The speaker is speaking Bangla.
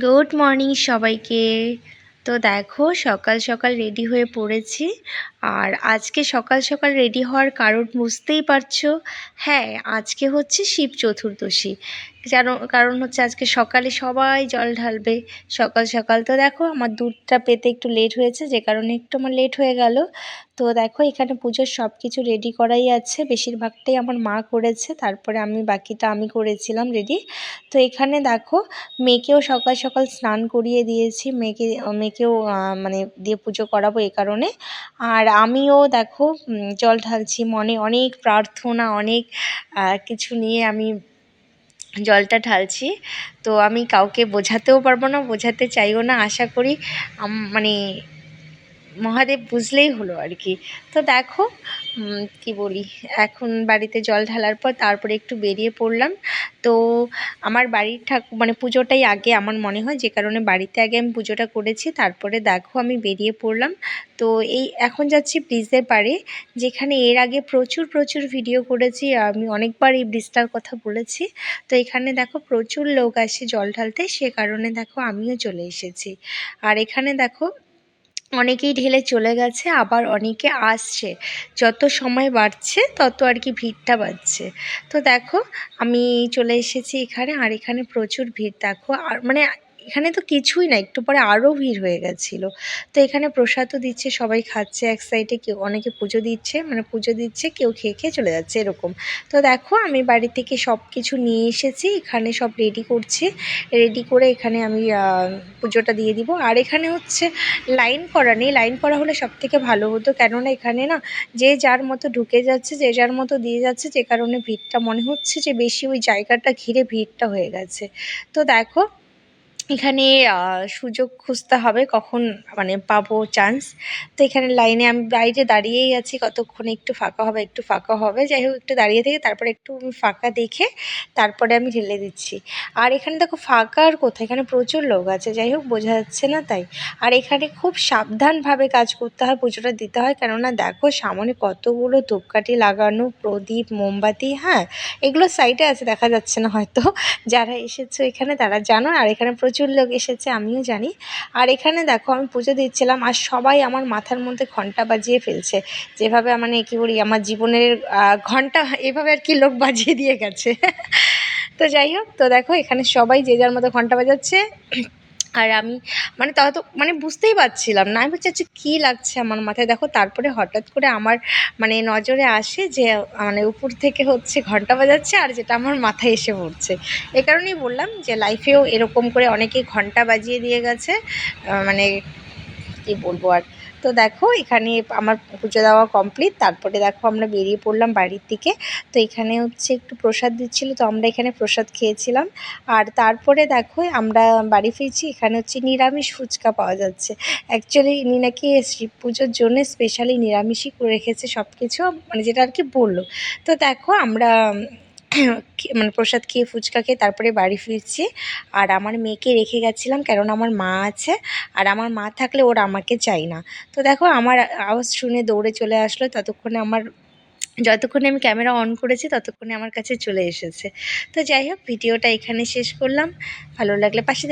গুড মর্নিং সবাইকে। তো দেখো, সকাল সকাল রেডি হয়ে পড়েছি। আর আজকে সকাল সকাল রেডি হওয়ার কারণ বুঝতেই পারছ? হ্যাঁ আজকে হচ্ছে শিব চতুর্দশী। যেন কারণ হচ্ছে আজকে সকালে সবাই জল ঢালবে, সকাল সকাল। তো দেখো আমার দুধটা পেতে একটু লেট হয়েছে, যে কারণে একটু আমার লেট হয়ে গেল। তো দেখো এখানে পুজোর সব কিছু রেডি করাই আছে, বেশিরভাগটাই আমার মা করেছে, তারপরে আমি, বাকিটা আমি করেছিলাম রেডি তো এখানে দেখো মেয়েকেও সকাল সকাল স্নান করিয়ে দিয়েছি, মেয়েকে, মেয়েকেও মানে দিয়ে পুজো করাবো এ কারণে। আর আমিও দেখো জল ঢালছি মনে অনেক প্রার্থনা, অনেক কিছু নিয়ে আমি জলটা ঢালছি। তো আমি কাউকে বোঝাতেও পারব না বোঝাতে চাইও না। আশা করি মানে মহাদেব বুঝলেই হলো আর কি। তো দেখো কি বলি, এখন বাড়িতে জল ঢালার পর তারপরে একটু বেরিয়ে পড়লাম। তো আমার বাড়ির ঠাকুর মানে পুজোটাই আগে আমার মনে হয়, যে কারণে বাড়িতে আগে আমি পুজোটা করেছি, তারপরে দেখো আমি বেরিয়ে পড়লাম। তো এই, এখন যাচ্ছি ব্রিজের পাড়ে, যেখানে এর আগে প্রচুর প্রচুর ভিডিও করেছি, আমি অনেকবার এই ব্রিজটার কথা বলেছি। তো এখানে দেখো প্রচুর লোক আসে জল ঢালতে, সে কারণে দেখো আমিও চলে এসেছি। আর এখানে দেখো অনেকেই ঢেলে চলে গেছে, আবার অনেকে আসছে। যত সময় বাড়ছে, তত আর কি ভিড়টা বাড়ছে। তো দেখো, আমি চলে এসেছি এখানে, আর এখানে প্রচুর ভিড়। দেখো, আর মানে এখানে তো কিছুই না, একটু পরে আরও ভিড় হয়ে গেছিল। তো এখানে প্রসাদও দিচ্ছে, সবাই খাচ্ছে, এক সাইডে কেউ, অনেকে পুজো দিচ্ছে মানে পুজো দিচ্ছে, কেউ খেয়ে খেয়ে চলে যাচ্ছে, এরকম। তো দেখো, আমি বাড়ি থেকে সব কিছু নিয়ে এসেছি, এখানে সব রেডি করছি। রেডি করে এখানে আমি পুজোটা দিয়ে দিব। আর এখানে হচ্ছে লাইন করা নেই। লাইন করা হলে সব থেকে ভালো হতো, কেননা এখানে না, যে যার মতো ঢুকে যাচ্ছে, যে যার মতো দিয়ে যাচ্ছে, যে কারণে ভিড়টা মনে হচ্ছে যে বেশি ওই জায়গাটা ঘিরে ভিড়টা হয়ে গেছে। তো দেখো এখানে সুযোগ খুঁজতে হবে, কখন মানে পাবো চান্স তো এখানে লাইনে আমি বাইরে দাঁড়িয়েই আছি, কতক্ষণে একটু ফাঁকা হবে, একটু ফাঁকা হবে। যাই হোক, একটু দাঁড়িয়ে থেকে তারপরে একটু ফাঁকা দেখে তারপরে আমি ঢেলে দিচ্ছি। আর এখানে দেখো, ফাঁকা আর কোথায়? এখানে প্রচুর লোক আছে, যাই হোক, বোঝা যাচ্ছে না তাই। আর এখানে খুব সাবধানভাবে কাজ করতে হয়, পুজোটা দিতে হয়, কেননা দেখো, সামনে কতগুলো ধূপকাঠি লাগানো, প্রদীপ, মোমবাতি হ্যাঁ এগুলো সাইডে আছে, দেখা যাচ্ছে না হয়তো। যারা এসেছ এখানে, তারা জানো। আর এখানে প্রচুর প্রচুর লোক এসেছে, আমিও জানি। আর এখানে দেখো আমি পুজো দিচ্ছিলাম আর সবাই আমার মাথার মধ্যে ঘণ্টা বাজিয়ে ফেলছে। যেভাবে মানে কী বলি, আমার জীবনের ঘণ্টা এভাবে আর কি লোক বাজিয়ে দিয়ে গেছে। তো যাই হোক, তো দেখো এখানে সবাই যে যার মতো ঘণ্টা বাজাচ্ছে। আর আমি মানে তাও তো মানে বুঝতেই পারছিলাম না। আমি বলছি কী লাগছে আমার মাথায়? দেখো, তারপরে হঠাৎ করে আমার মানে নজরে আসে যে মানে উপর থেকে হচ্ছে ঘণ্টা বাজাচ্ছে আর যেটা আমার মাথায় এসে পড়ছে। এ কারণেই বললাম যে লাইফেও এরকম করে অনেকে ঘণ্টা বাজিয়ে দিয়ে গেছে। মানে কী বলব আর? তো দেখো, এখানে আমার পুজো দেওয়া কমপ্লিট তারপরে দেখো আমরা বেরিয়ে পড়লাম বাড়ির দিকে। তো এখানে হচ্ছে একটু প্রসাদ দিচ্ছিল, তো আমরা এখানে প্রসাদ খেয়েছিলাম। আর তারপরে দেখো, আমরা বাড়ি ফিরছি, এখানে হচ্ছে নিরামিষ ফুচকা পাওয়া যাচ্ছে। অ্যাকচুয়ালি ইনি নাকি শিব পুজোর জন্য স্পেশালি নিরামিষই করে রেখেছে সব কিছু মানে যেটা আর কি বলল। তো দেখো, আমরা মানে প্রসাদ খেয়ে ফুচকা খেয়ে তারপরে বাড়ি ফিরছি। আর আমার মেয়েকে রেখে গেছিলাম কারণ আমার মা আছে। আর আমার মা থাকলে ওর আমাকে চাই না। তো দেখো আমার আওয়াজ শুনে দৌড়ে চলে আসলো। ততক্ষণে আমার, যতক্ষণে আমি ক্যামেরা অন করেছি ততক্ষণে আমার কাছে চলে এসেছে। তো যাই হোক, ভিডিওটা এখানে শেষ করলাম। ভালো লাগলে পাশে